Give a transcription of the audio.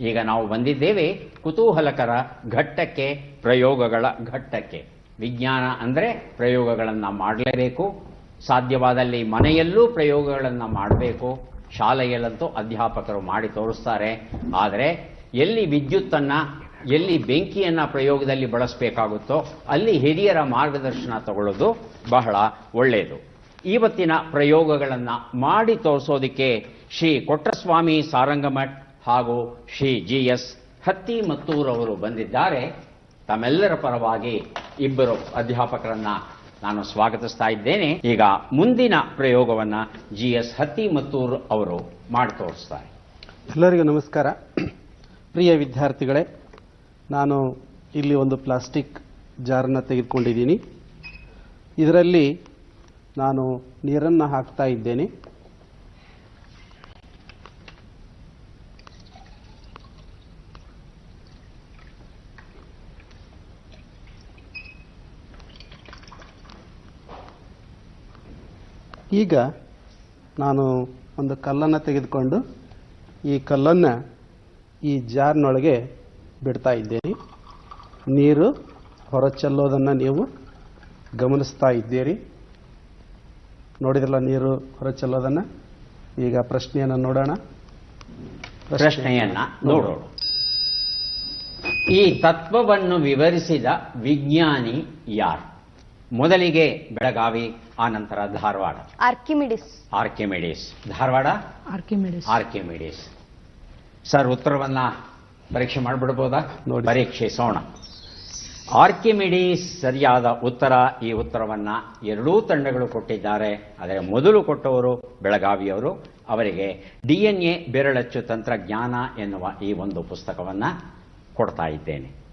ಈಗ ನಾವು ಬಂದಿದ್ದೇವೆ ಕುತೂಹಲಕರ ಘಟ್ಟಕ್ಕೆ, ಪ್ರಯೋಗಗಳ ಘಟ್ಟಕ್ಕೆ. ವಿಜ್ಞಾನ ಅಂದರೆ ಪ್ರಯೋಗಗಳನ್ನು ಮಾಡಲೇಬೇಕು. ಸಾಧ್ಯವಾದಲ್ಲಿ ಮನೆಯಲ್ಲೂ ಪ್ರಯೋಗಗಳನ್ನು ಮಾಡಬೇಕು. ಶಾಲೆಯಲ್ಲಂತೂ ಅಧ್ಯಾಪಕರು ಮಾಡಿ ತೋರಿಸ್ತಾರೆ. ಆದರೆ ಎಲ್ಲಿ ವಿದ್ಯುತ್ತನ್ನು, ಎಲ್ಲಿ ಬೆಂಕಿಯನ್ನು ಪ್ರಯೋಗದಲ್ಲಿ ಬಳಸಬೇಕಾಗುತ್ತೋ ಅಲ್ಲಿ ಹಿರಿಯರ ಮಾರ್ಗದರ್ಶನ ತಗೊಳ್ಳೋದು ಬಹಳ ಒಳ್ಳೆಯದು ಇವತ್ತಿನ ಪ್ರಯೋಗಗಳನ್ನು ಮಾಡಿ ತೋರಿಸೋದಕ್ಕೆ ಶ್ರೀ ಕೊಟ್ರಸ್ವಾಮಿ ಸಾರಂಗಮಠ್ ಹಾಗೂ ಶ್ರೀ ಜಿ ಎಸ್ ಹತ್ತಿ ಮತ್ತೂರವರು ಬಂದಿದ್ದಾರೆ. ತಮ್ಮೆಲ್ಲರ ಪರವಾಗಿ ಇಬ್ಬರು ಅಧ್ಯಾಪಕರನ್ನ ನಾನು ಸ್ವಾಗತಿಸ್ತಾ ಇದ್ದೇನೆ. ಈಗ ಮುಂದಿನ ಪ್ರಯೋಗವನ್ನ ಜಿ ಎಸ್ ಹತ್ತಿ ಮತ್ತೂರು ಅವರು ಮಾಡಿ ತೋರಿಸ್ತಾರೆ ಎಲ್ಲರಿಗೂ ನಮಸ್ಕಾರ. ಪ್ರಿಯ ವಿದ್ಯಾರ್ಥಿಗಳೇ, ನಾನು ಇಲ್ಲಿ ಒಂದು ಪ್ಲಾಸ್ಟಿಕ್ ಜಾರನ್ನು ತೆಗೆದುಕೊಂಡಿದ್ದೀನಿ. ಇದರಲ್ಲಿ ನಾನು ನೀರನ್ನು ಹಾಕ್ತಾ ಇದ್ದೇನೆ. ಈಗ ನಾನು ಒಂದು ಕಲ್ಲನ್ನು ತೆಗೆದುಕೊಂಡು ಈ ಕಲ್ಲನ್ನು ಈ ಜಾರ್ನೊಳಗೆ ಬಿಡ್ತಾ ಇದ್ದೀರಿ ನೀರು ಹೊರಚೆಲ್ಲೋದನ್ನು ನೀವು ಗಮನಿಸ್ತಾ ಇದ್ದೀರಿ. ನೋಡಿದ್ರಲ್ಲ ನೀರು ಹೊರಚೆಲ್ಲೋದನ್ನು? ಈಗ ಪ್ರಶ್ನೆಯನ್ನು ನೋಡೋಣ. ಪ್ರಶ್ನೆಯನ್ನು ನೋಡೋಣ. ಈ ತತ್ವವನ್ನು ವಿವರಿಸಿದ ವಿಜ್ಞಾನಿ ಯಾರು? ಮೊದಲಿಗೆ ಬೆಳಗಾವಿ ಆನಂತರ Dharwad. Archimedes. Archimedes. Dharwad? Archimedes. Archimedes. Sir ಉತ್ತರವನ್ನ ಪರೀಕ್ಷೆ ಮಾಡಿಬಿಡ್ಬೋದಾ? ನೋಡಿ. ಪರೀಕ್ಷಿಸೋಣ ಆರ್ಕಿಮಿಡಿಸ್ ಸರಿಯಾದ ಉತ್ತರ ಈ ಉತ್ತರವನ್ನ ಎರಡೂ ತಂಡಗಳು ಕೊಟ್ಟಿದ್ದಾರೆ. ಆದರೆ ಮೊದಲು ಕೊಟ್ಟವರು ಬೆಳಗಾವಿಯವರು. ಅವರಿಗೆ ಡಿ ಎನ್ ಎ ಬೆರಳಚ್ಚು ತಂತ್ರಜ್ಞಾನ ಎನ್ನುವ ಈ ಒಂದು ಪುಸ್ತಕವನ್ನ ಕೊಡ್ತಾ ಇದ್ದೇನೆ.